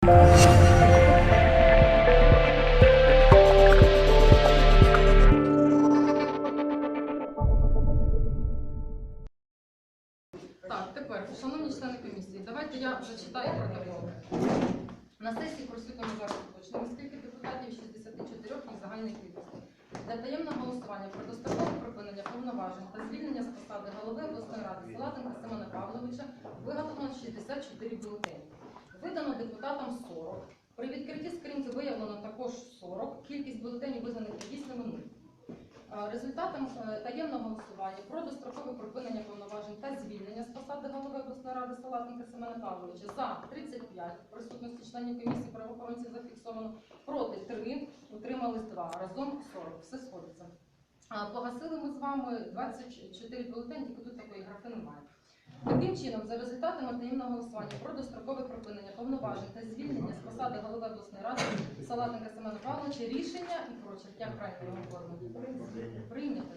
Так, тепер, шановні члени комісії, давайте я зачитаю протокол. На сесії присутніми зараз уточнено, скільки депутатів 64 і загальної кількості. Для таємного голосування про дострокове припинення повноважень та звільнення з посади голови обласної ради Салатенка Семена Павловича виготовлено 64 бюлетені. Видано депутатам 40. При відкритті скриньки виявлено також 40. Кількість бюлетенів визнаних недійсними 0. Е, Результатом е, таємного голосування про дострокове припинення повноважень та звільнення з посади голови обласної ради Салатенка Семена Павловича за 35 присутності членів комісії правоохоронців зафіксовано, проти 3, утримались 2, разом 40. Все сходиться. Погасили ми з вами 24 бюлетені, тільки тут такої графи немає. Таким чином, за результатами таємного голосування про дострокове припинення повноважень та звільнення з посади голови обласної ради Салатника Семена Павловича рішення і прочерк, як форму прийнято.